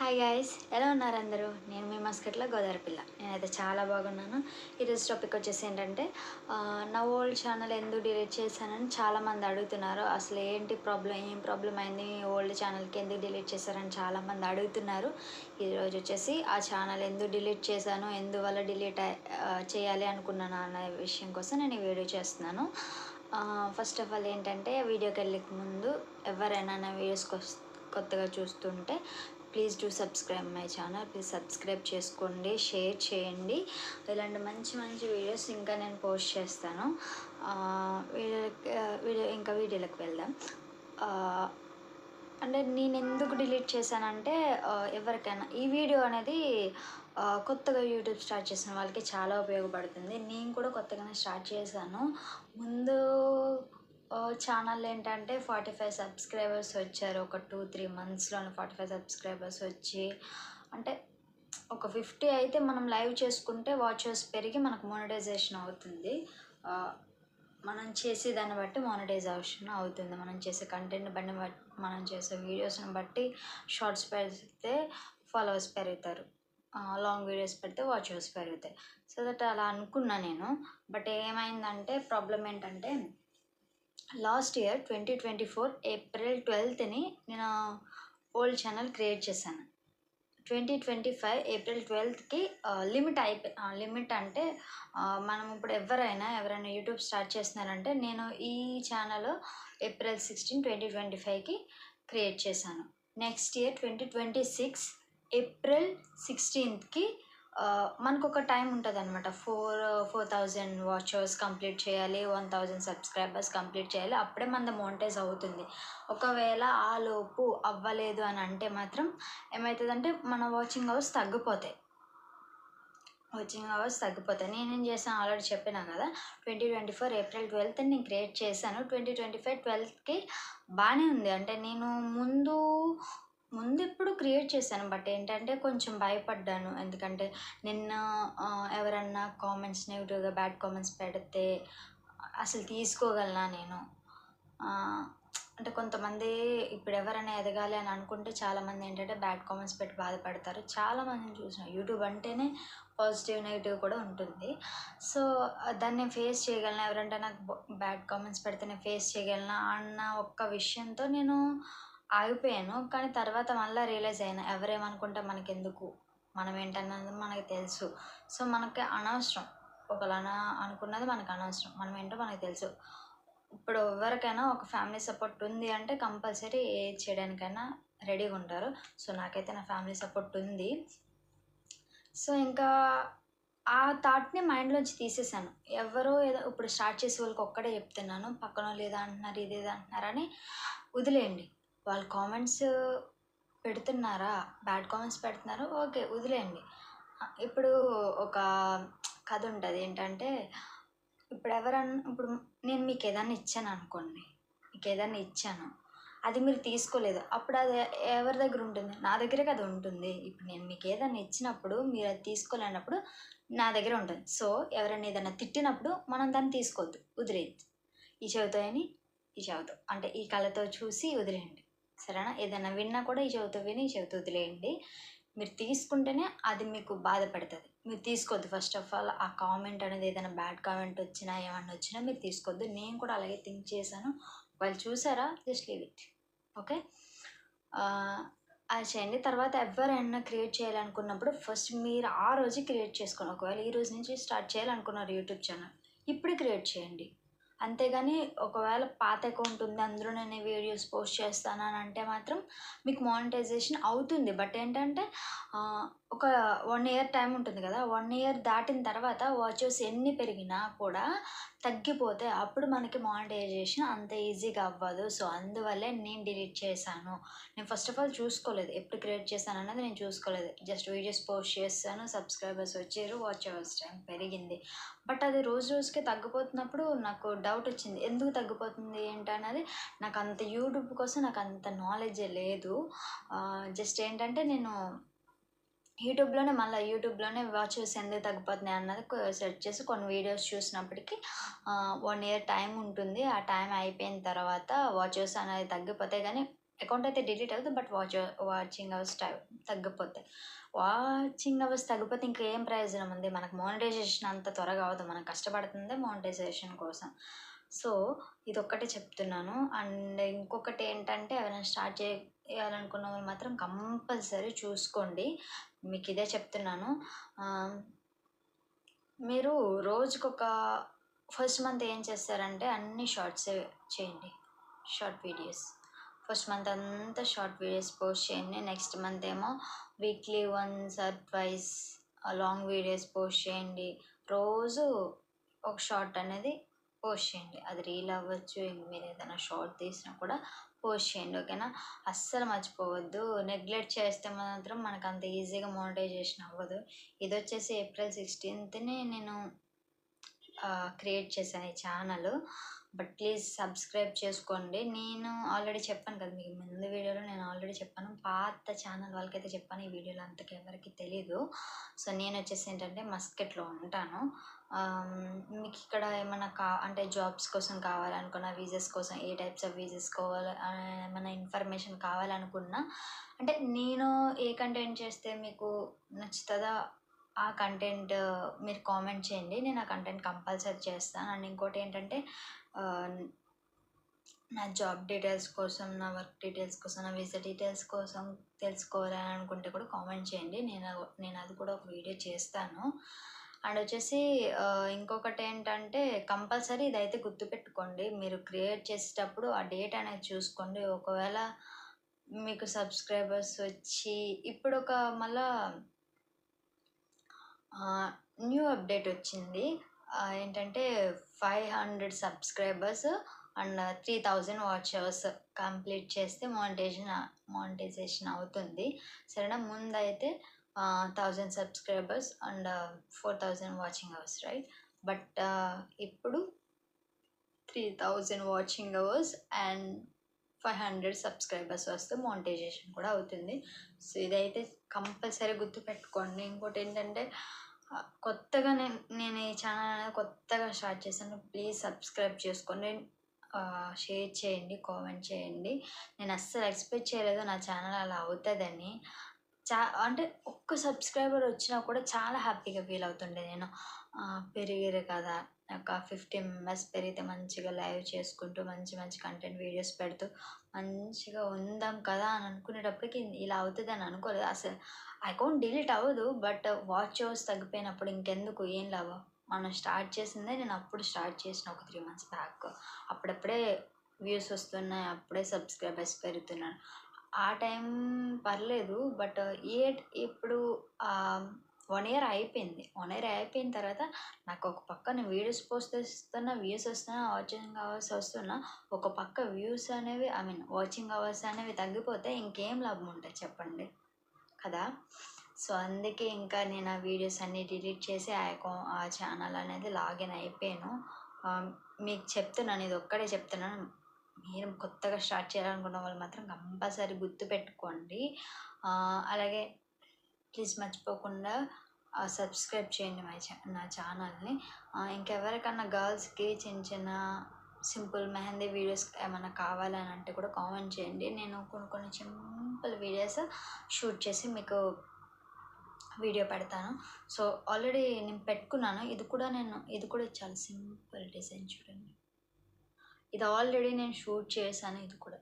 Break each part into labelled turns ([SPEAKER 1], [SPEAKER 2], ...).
[SPEAKER 1] Hi guys ఎలా ఉన్నారు అందరూ? నేను మీ మస్కట్లో గోదావరి పిల్ల. నేనైతే చాలా బాగున్నాను. ఈరోజు టాపిక్ వచ్చేసి ఏంటంటే నా ఓల్డ్ ఛానల్ ఎందుకు డిలీట్ చేశానని చాలామంది అడుగుతున్నారు. అసలు ఏంటి ప్రాబ్లం ఏం ప్రాబ్లం అయింది? మీ ఓల్డ్ ఛానల్కి ఎందుకు డిలీట్ చేశారని చాలామంది అడుగుతున్నారు. ఈరోజు వచ్చేసి ఆ ఛానల్ ఎందుకు డిలీట్ చేశాను? ఎందువల్ల డిలీట్ చేయాలి అనుకున్నాను అనే విషయం కోసం నేను ఈ వీడియో చేస్తున్నాను. ఫస్ట్ ఆఫ్ ఆల్ ఏంటంటే వీడియోకి వెళ్ళక ముందు ఎవరైనా నా వీడియోస్ కొత్తగా చూస్తుంటే please do subscribe my channel. Please subscribe చేసుకోండి షేర్ చేయండి. ఇలాంటి మంచి మంచి వీడియోస్ ఇంకా నేను పోస్ట్ చేస్తాను. వీడియో వీడియో ఇంకా వీడియోలకు వెళ్దాం. అంటే నేను ఎందుకు డిలీట్ చేశానంటే ఎవరికైనా ఈ వీడియో అనేది కొత్తగా యూట్యూబ్ స్టార్ట్ చేసిన వాళ్ళకి చాలా ఉపయోగపడుతుంది. నేను కూడా కొత్తగానే స్టార్ట్ చేశాను. ముందు ఛానల్ ఏంటంటే ఫార్టీ ఫైవ్ సబ్స్క్రైబర్స్ వచ్చారు. ఒక టూ త్రీ మంత్స్లోనే ఫార్టీ ఫైవ్ సబ్స్క్రైబర్స్ వచ్చి అంటే ఒక ఫిఫ్టీ అయితే మనం లైవ్ చేసుకుంటే వాచర్స్ పెరిగి మనకు మోనటైజేషన్ అవుతుంది. మనం చేసే దాన్ని బట్టి మోనటైజేషన్ అవుతుంది. మనం చేసే కంటెంట్ బట్టి మనం చేసే వీడియోస్ని బట్టి షార్ట్స్ పెడితే ఫాలోవర్స్ పెరుగుతారు. లాంగ్ వీడియోస్ పెడితే వాచర్స్ పెరుగుతాయి. సో దట్ అలా అనుకున్నా నేను. బట్ ఏమైందంటే ప్రాబ్లం ఏంటంటే last year twenty twenty four April ట్వెల్త్ని నేను ఓల్డ్ ఛానల్ క్రియేట్ చేశాను. ట్వంటీ ట్వంటీ ఫైవ్ ఏప్రిల్ ట్వెల్త్కి లిమిట్ అయిపోయి లిమిట్ అంటే మనం ఇప్పుడు ఎవరైనా ఎవరైనా యూట్యూబ్ స్టార్ట్ చేస్తున్నారంటే నేను ఈ channel April sixteen twenty twenty ఫైవ్కి క్రియేట్ చేశాను. Next year twenty twenty six April సిక్స్టీన్త్కి మనకు ఒక టైం ఉంటుంది అనమాట four four thousand watchers complete చేయాలి వన్ థౌజండ్ సబ్స్క్రైబర్స్ కంప్లీట్ చేయాలి అప్పుడే మన మోనిటైజ్ అవుతుంది. ఒకవేళ ఆ లోపు అవ్వలేదు అని అంటే మాత్రం ఏమవుతుందంటే మన వాచింగ్ అవర్స్ తగ్గిపోతాయి. వాచింగ్ అవర్స్ తగ్గిపోతాయి. నేనేం చేశాను ఆల్రెడీ చెప్పినా కదా twenty twenty four April twelfth నేను క్రియేట్ చేశాను. ట్వంటీ ట్వంటీ ఫైవ్ ట్వెల్త్కి బాగానే ఉంది. అంటే నేను ముందు ముందు ఎప్పుడు క్రియేట్ చేశాను బట్ ఏంటంటే కొంచెం భయపడ్డాను. ఎందుకంటే నిన్న ఎవరన్నా కామెంట్స్ నెగిటివ్గా బ్యాడ్ కామెంట్స్ పెడితే అసలు తీసుకోగలనా నేను? అంటే కొంతమంది ఇప్పుడు ఎవరైనా ఎదగాలి అని అనుకుంటే చాలామంది ఏంటంటే బ్యాడ్ కామెంట్స్ పెట్టి బాధపడతారు. చాలామందిని చూసిన యూట్యూబ్ అంటేనే పాజిటివ్ నెగిటివ్ కూడా ఉంటుంది. సో దాన్ని నేను ఫేస్ చేయగలను? ఎవరంటే నాకు బ్యాడ్ కామెంట్స్ పెడితే నేను ఫేస్ చేయగలనా? అన్న ఒక్క విషయంతో నేను ఆగిపోయాను. కానీ తర్వాత మళ్ళీ రియలైజ్ అయినా ఎవరేమనుకుంటే మనకెందుకు? మనం ఏంటన్నది మనకి తెలుసు. సో మనకి అనవసరం. ఒకలా అనుకున్నది మనకు అనవసరం. మనం ఏంటో మనకు తెలుసు. ఇప్పుడు ఎవరికైనా ఒక ఫ్యామిలీ సపోర్ట్ ఉంది అంటే కంపల్సరీ ఏ చేయడానికైనా రెడీగా ఉంటారు. సో నాకైతే నా ఫ్యామిలీ సపోర్ట్ ఉంది. సో ఇంకా ఆ థాట్ని మైండ్లోంచి తీసేసాను. ఎవరో ఏదో ఇప్పుడు స్టార్ట్ చేసే వాళ్ళకి ఒక్కడే చెప్తున్నాను. పక్కన వాళ్ళు అంటున్నారు ఇది ఏదో అంటున్నారని వదిలేయండి. వాళ్ళు కామెంట్స్ పెడుతున్నారా? బ్యాడ్ కామెంట్స్ పెడుతున్నారు? ఓకే వదిలేయండి. ఇప్పుడు ఒక కథ ఉంటుంది. ఏంటంటే ఇప్పుడు ఎవరన్నా ఇప్పుడు నేను మీకు ఏదైనా ఇచ్చాను అనుకోండి. మీకు ఏదైనా ఇచ్చాను. అది మీరు తీసుకోలేదు. అప్పుడు అది ఎవరి దగ్గర ఉంటుంది? నా దగ్గరే కదా ఉంటుంది. ఇప్పుడు నేను మీకు ఏదైనా ఇచ్చినప్పుడు మీరు అది తీసుకోలేనప్పుడు నా దగ్గర ఉంటుంది. సో ఎవరైనా ఏదైనా తిట్టినప్పుడు మనం దాన్ని తీసుకోవద్దు. వదిలేదు ఈ చెవితో అని ఈ చెవితో. అంటే ఈ కళతో చూసి వదిలేయండి. సరేనా? ఏదైనా విన్నా కూడా ఈ చెవితో విని ఈ చెవితో వదిలేయండి. మీరు తీసుకుంటేనే అది మీకు బాధపడుతుంది. మీరు తీసుకోవద్దు. ఫస్ట్ ఆఫ్ ఆల్ ఆ కామెంట్ అనేది ఏదైనా బ్యాడ్ కామెంట్ వచ్చినా ఏమన్నా వచ్చినా మీరు తీసుకోవద్దు. నేను కూడా అలాగే థింక్ చేశాను. వాళ్ళు చూసారా? జస్ట్ లీవ్ ఇట్ ఓకే అది చేయండి. తర్వాత ఎవరైనా క్రియేట్ చేయాలనుకున్నప్పుడు ఫస్ట్ మీరు ఆ రోజు క్రియేట్ చేసుకోండి. ఒకవేళ ఈ రోజు నుంచి స్టార్ట్ చేయాలనుకున్నారు యూట్యూబ్ ఛానల్ ఇప్పుడు క్రియేట్ చేయండి. అంతేగాని ఒకవేళ పాత అకౌంట్ ఉంది అందులో నేను వీడియోస్ పోస్ట్ చేస్తాను అని అంటే మాత్రం మీకు మానిటైజేషన్ అవుతుంది. బట్ ఏంటంటే ఒక వన్ ఇయర్ టైం ఉంటుంది కదా వన్ ఇయర్ దాటిన తర్వాత వాచెస్ ఎన్ని పెరిగినా కూడా తగ్గిపోతే అప్పుడు మనకి మానిటైజేషన్ అంత ఈజీగా అవ్వదు. సో అందువల్లే నేను డిలీట్ చేశాను. నేను ఫస్ట్ ఆఫ్ ఆల్ చూసుకోలేదు. ఎప్పుడు క్రియేట్ చేశాను అన్నది నేను చూసుకోలేదు. జస్ట్ వీడియోస్ పోస్ట్ చేస్తాను సబ్స్క్రైబర్స్ వచ్చారు వాచ్ అవర్స్ టైం పెరిగింది. బట్ అది రోజు రోజుకి తగ్గిపోతున్నప్పుడు నాకు డౌట్ వచ్చింది. ఎందుకు తగ్గిపోతుంది ఏంటన్నది నాకు అంత యూట్యూబ్ కోసం నాకు అంత నాలెడ్జ్ లేదు. జస్ట్ ఏంటంటే నేను యూట్యూబ్లోనే మళ్ళీ యూట్యూబ్లోనే వాచెస్ ఎందుకు తగ్గిపోతున్నాయి అన్నది సెర్చ్ చేసి కొన్ని వీడియోస్ చూసినప్పటికీ వన్ ఇయర్ టైం ఉంటుంది. ఆ టైం అయిపోయిన తర్వాత వాచెస్ అనేది తగ్గిపోతాయి కానీ అకౌంట్ అయితే డిలీట్ అవుతుంది బట్ వాచ్ వాచింగ్ అవర్స్ తగ్గిపోతాయి. వాచింగ్ అవర్స్ తగ్గిపోతే ఇంకా ఏం ప్రయోజనం ఉంది? మనకు మోనిటైజేషన్ అంత త్వరగా అవ్వదు మనం కష్టపడుతుంది మోనిటైజేషన్ కోసం. సో ఇది ఒక్కటే చెప్తున్నాను. అండ్ ఇంకొకటి ఏంటంటే ఎవరైనా స్టార్ట్ వేయాలనుకున్న వాళ్ళు మాత్రం కంపల్సరీ చూసుకోండి. మీకు ఇదే చెప్తున్నాను. మీరు రోజుకొక ఫస్ట్ మంత్ ఏం చేస్తారంటే అన్ని షార్ట్స్ చేయండి. Short videos. ఫస్ట్ మంత్ అంతా షార్ట్ వీడియోస్ పోస్ట్ చేయండి. నెక్స్ట్ మంత్ ఏమో weekly once or twice long videos post చేయండి. రోజు ఒక షార్ట్ అనేది పోస్ట్ చేయండి. అది రీల్ అవ్వచ్చు ఇంక మీరు ఏదైనా షార్ట్ తీసినా కూడా పోస్ట్ చేయండి ఓకేనా? అస్సలు మర్చిపోవద్దు. నెగ్లెక్ట్ చేస్తే మాత్రం మనకు అంత ఈజీగా మోనిటైజేషన్ అవ్వదు. ఇది వచ్చేసి ఏప్రిల్ సిక్స్టీన్త్ని నేను క్రియేట్ చేశాను ఈ ఛానల్. బట్ ప్లీజ్ సబ్స్క్రైబ్ చేసుకోండి. నేను ఆల్రెడీ చెప్పాను కదా మీకు ముందు వీడియోలో నేను ఆల్రెడీ చెప్పాను. పాత ఛానల్ వాళ్ళకైతే చెప్పాను ఈ వీడియోలో అంతకు ఎవరికి తెలీదు. సో నేను వచ్చేసి ఏంటంటే మస్కెట్లో ఉంటాను. మీకు ఇక్కడ ఏమైనా కా అంటే జాబ్స్ కోసం కావాలనుకున్న వీజెస్ కోసం ఏ టైప్స్ ఆఫ్ వీజెస్ కావాలి ఏమైనా ఇన్ఫర్మేషన్ కావాలనుకున్నా అంటే నేను ఏ కంటెంట్ చేస్తే మీకు నచ్చుతుందా ఆ కంటెంట్ మీరు కామెంట్ చేయండి. నేను ఆ కంటెంట్ కంపల్సరీ చేస్తాను. అండ్ ఇంకోటి ఏంటంటే నా జాబ్ డీటెయిల్స్ కోసం నా వర్క్ డీటెయిల్స్ కోసం నా వీసా డీటెయిల్స్ కోసం తెలుసుకోవాలని అనుకుంటే కూడా కామెంట్ చేయండి. నేను నేను అది కూడా ఒక వీడియో చేస్తాను. అండ్ వచ్చేసి ఇంకొకటి ఏంటంటే కంపల్సరీ ఇదైతే గుర్తుపెట్టుకోండి. మీరు క్రియేట్ చేసేటప్పుడు ఆ డేట్ అనేది చూసుకోండి. ఒకవేళ మీకు సబ్స్క్రైబర్స్ వచ్చి ఇప్పుడు ఒక మళ్ళీ న్యూ అప్డేట్ వచ్చింది. ఏంటంటే five hundred subscribers and three thousand watch hours complete చేస్తే మానిటైజేషన్ మానిటైజేషన్ అవుతుంది. సరేనా? ముందైతే thousand subscribers and four thousand watching hours right? But ఇప్పుడు three thousand watching hours and five hundred subscribers వస్తే మోనిటైజేషన్ కూడా అవుతుంది. సో ఇదైతే కంపల్సరీ గుర్తుపెట్టుకోండి. ఇంకోటి ఏంటంటే కొత్తగా నేను నేను ఈ ఛానల్ అనేది కొత్తగా స్టార్ట్ చేశాను. ప్లీజ్ సబ్స్క్రైబ్ చేసుకోండి. షేర్ చేయండి కామెంట్ చేయండి. నేను అస్సలు ఎక్స్పెక్ట్ చేయలేదు నా ఛానల్ అలా అవుతుందని. చా అంటే ఒక్క సబ్స్క్రైబర్ వచ్చినా కూడా చాలా హ్యాపీగా ఫీల్ అవుతుండే నేను. పెరిగారు కదా. ఒక ఫిఫ్టీ మెంబర్స్ పెరిగితే మంచిగా లైవ్ చేసుకుంటూ మంచి మంచి కంటెంట్ వీడియోస్ పెడుతూ మంచిగా ఉందాం కదా అని అనుకునేటప్పటికి ఇలా అవుతుంది అని అనుకోలేదు. అసలు అకౌంట్ డిలీట్ అవ్వదు బట్ వాచ్ అవర్స్ తగ్గిపోయినప్పుడు ఇంకెందుకు? ఏం లాభం? మనం స్టార్ట్ చేసిందే నేను అప్పుడు స్టార్ట్ చేసిన ఒక త్రీ మంత్స్ బ్యాక్ అప్పుడప్పుడే వ్యూస్ వస్తున్నాయి అప్పుడే సబ్స్క్రైబర్స్ పెరుగుతున్నాను ఆ టైం పర్లేదు బట్ ఏ ఇప్పుడు వన్ ఇయర్ అయిపోయింది. వన్ ఇయర్ అయిపోయిన తర్వాత నాకు ఒక పక్క నేను వీడియోస్ పోస్ట్ చేస్తున్నా వ్యూస్ వస్తున్నా వాచింగ్ అవర్స్ వస్తున్నా ఒక పక్క వ్యూస్ అనేవి ఐ మీన్ వాచింగ్ అవర్స్ అనేవి తగ్గిపోతే ఇంకేం లాభం ఉంటుంది చెప్పండి? కదా? సో అందుకే ఇంకా నేను ఆ వీడియోస్ అన్నీ డిలీట్ చేసి ఆ అకౌ ఆ ఛానల్ అనేది లాగిన్ అయిపోయాను. మీకు చెప్తున్నాను ఇది ఒక్కడే చెప్తున్నాను. మీరు కొత్తగా స్టార్ట్ చేయాలనుకున్న వాళ్ళు మాత్రం కంపల్సరీ గుర్తుపెట్టుకోండి. పెట్టుకోండి అలాగే ప్లీజ్ మర్చిపోకుండా సబ్స్క్రైబ్ చేయండి మా నా ఛానల్ని ఇంకెవరికన్నా గర్ల్స్కి చిన్న చిన్న సింపుల్ మెహందీ వీడియోస్ ఏమైనా కావాలని అంటే కూడా కామెంట్ చేయండి. నేను కొన్ని కొన్ని సింపుల్ వీడియోస్ షూట్ చేసి మీకు వీడియో పెడతాను. సో ఆల్రెడీ నేను పెట్టుకున్నాను. ఇది కూడా నేను ఇది కూడా చాలా సింపుల్ డిజైన్ చూడండి. ఇది ఆల్రెడీ నేను షూట్ చేశాను ఇది కూడా.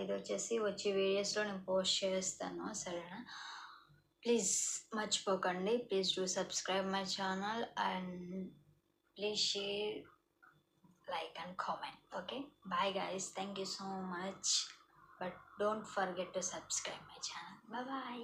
[SPEAKER 1] ఇది వచ్చేసి వచ్చి వీడియోస్లో నేను పోస్ట్ చేస్తాను సరేనా? ప్లీజ్ మర్చిపోకండి. Please do subscribe my channel and please share like and comment okay? Bye guys. Thank you so much. But don't forget to subscribe my channel. Bye.